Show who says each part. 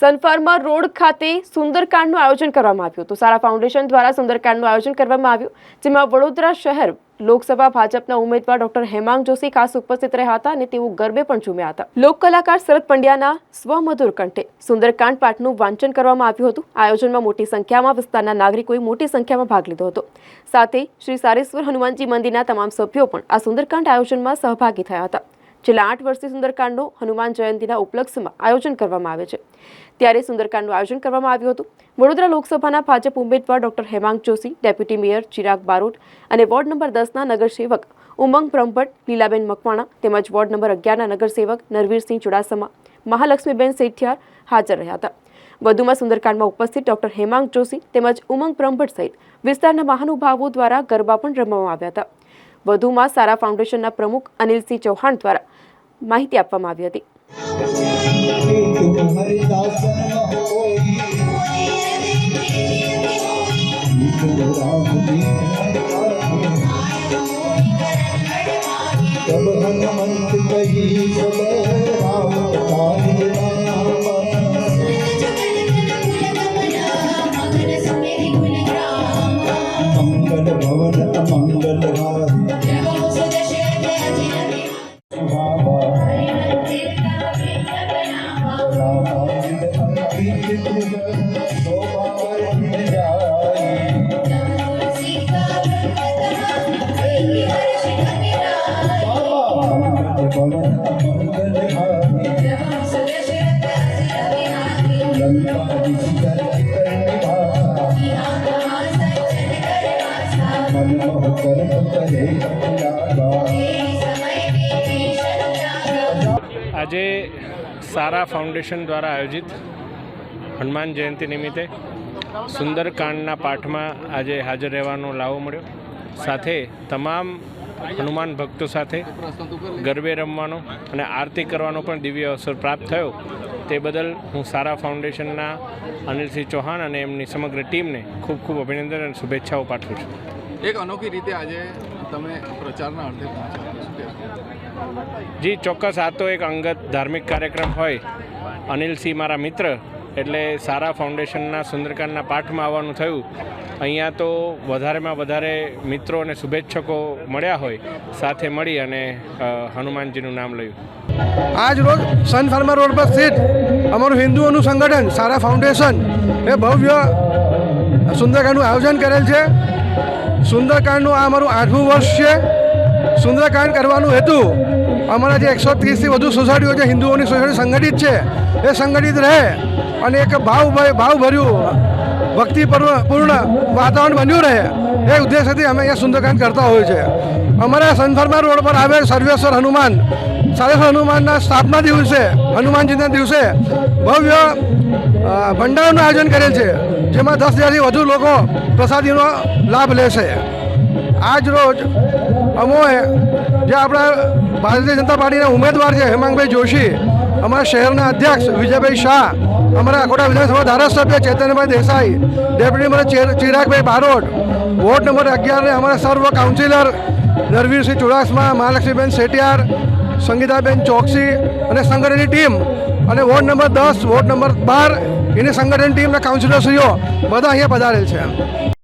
Speaker 1: Sun Pharma road ખાતે સુંદરકાંડનું આયોજન કરવામાં આવ્યું હતું. સારા ફાઉન્ડેશન દ્વારા સુંદરકાંડનું આયોજન કરવામાં આવ્યું, જેમાં વડોદરા શહેર લોકસભા ભાજપના ઉમેદવાર ડોક્ટર હેમાંગ જોશી ખાસ ઉપસ્થિત રહ્યા હતા અને તેઓ ગરબે પણ ઝૂમ્યા હતા. લોક કલાકાર શરદ પંડ્યાના સ્વમધુર કંઠે સુંદરકાંડ પાઠનું વાંચન કરવામાં આવ્યું હતું. આયોજનમાં મોટી સંખ્યામાં વિસ્તારના નાગરિકોએ મોટી સંખ્યામાં ભાગ લીધો હતો. સાથે શ્રી સારેશ્વર હનુમાનજી મંદિરના તમામ સભ્યો પણ આ સુંદરકાંડ આયોજનમાં સહભાગી થયા હતા. છેલ્લા આઠ વર્ષથી સુંદરકાંડનો હનુમાન જયંતિના ઉપલક્ષમાં આયોજન કરવામાં આવે છે. ત્યારે સુંદરકાંડનું આયોજન કરવામાં આવ્યું હતું. વડોદરા લોકસભાના ભાજપ ઉમેદવાર doctor Hemang Joshi, deputy mayor Chirag Barot અને વોર્ડ નંબર દસના નગરસેવક ઉમંગ બ્રહ્મભટ્ટ, લીલાબેન મકવાણા તેમજ વોર્ડ નંબર અગિયારના નગરસેવક નરવીરસિંહ ચુડાસમા, મહાલક્ષ્મીબેન સેઠિયાર હાજર રહ્યા હતા. વધુમાં સુંદરકાંડમાં ઉપસ્થિત ડોક્ટર હેમાંગ જોશી તેમજ ઉમંગ બ્રહ્મભટ્ટ સહિત વિસ્તારના મહાનુભાવો દ્વારા ગરબા પણ રમવામાં આવ્યા હતા. વધુમાં સારા ફાઉન્ડેશનના પ્રમુખ અનિલસિંહ ચૌહાણ દ્વારા માહિતી આપવામાં આવી હતી.
Speaker 2: मनमोह कर्म करे लागा
Speaker 3: આજે સારા ફાઉન્ડેશન દ્વારા આયોજિત હનુમાન જયંતિ નિમિત્તે સુંદરકાંડના પાઠમાં આજે હાજર રહેવાનો લાવો મળ્યો સાથે તમામ હનુમાન ભક્તો સાથે ગરબે રમવાનો અને આરતી કરવાનો પણ દિવ્ય અવસર પ્રાપ્ત થયો તે બદલ હું સારા ફાઉન્ડેશનના અનિલસિંહ ચૌહાણ અને એમની સમગ્ર ટીમને ખૂબ ખૂબ અભિનંદન અને શુભેચ્છાઓ પાઠવું છું
Speaker 4: એક અનોખી રીતે આજે તમે પ્રચારના અર્થે પહોંચ્યા.
Speaker 3: જી ચોક્કસ. આ તો એક અંગત ધાર્મિક કાર્યક્રમ હોય. અનિલસિંહ મારા મિત્ર એટલે સારા ફાઉન્ડેશનના સુંદરકાંડના પાઠમાં આવવાનું થયું. અહીંયા તો વધારેમાં વધારે મિત્રો અને શુભેચ્છકો મળ્યા હોય સાથે મળી અને હનુમાનજીનું નામ લયું.
Speaker 5: આજ રોજ સન ફાર્મા રોડ પર સ્થિત અમારું હિન્દુઓનું સંગઠન સારા ફાઉન્ડેશન એ ભવ્ય સુંદરકાંડનું આયોજન કરેલ છે. સુંદરકાંડનું આ અમારું આઠમું વર્ષ છે. સુંદરકાંડ કરવાનું હેતુ અમારા જે એકસો ત્રીસથી વધુ સોસાયટીઓ જે હિન્દુઓની સોસાયટી સંગઠિત છે. એ સંગઠિત રહે અને એક ભાવ ભાવભર્યું ભક્તિપૂર્ણ વાતાવરણ બન્યું રહે. એ ઉદ્દેશ્યથી અમે અહીંયા સુંદરકાંડ કરતા હોઈએ છીએ. અમારા સનફર્મા રોડ પર આવેલ સર્વેશ્વર હનુમાન સર્વેશ્વર હનુમાનના સ્થાપના દિવસે, હનુમાનજીના દિવસે ભવ્ય ભંડારનું આયોજન કરેલ છે. જેમાં દસ હજારથી વધુ લોકો પ્રસાદીનો લાભ લેશે. આજ રોજ અમોએ જે આપણા ભારતીય જનતા પાર્ટીના ઉમેદવાર છે, હેમાંગભાઈ જોશી, અમારા શહેરના અધ્યક્ષ વિજયભાઈ શાહ, અમારા અકોટા વિધાનસભા ધારાસભ્ય Chetanbhai Desai, deputy mayor Chiragbhai Barot, ward number અગિયારને અમારા સર્વ કાઉન્સિલર નરવીરસિંહ ચુડાસમા, મહાલક્ષ્મીબેન સેટિયાર સંગીતાબેન ચોકસી અને સંગઠનની ટીમ અને વોર્ડ નંબર દસ, વોર્ડ નંબર બાર એની સંગઠન ટીમના કાઉન્સિલરશ્રીઓ બધા અહીંયા પધારેલ છે.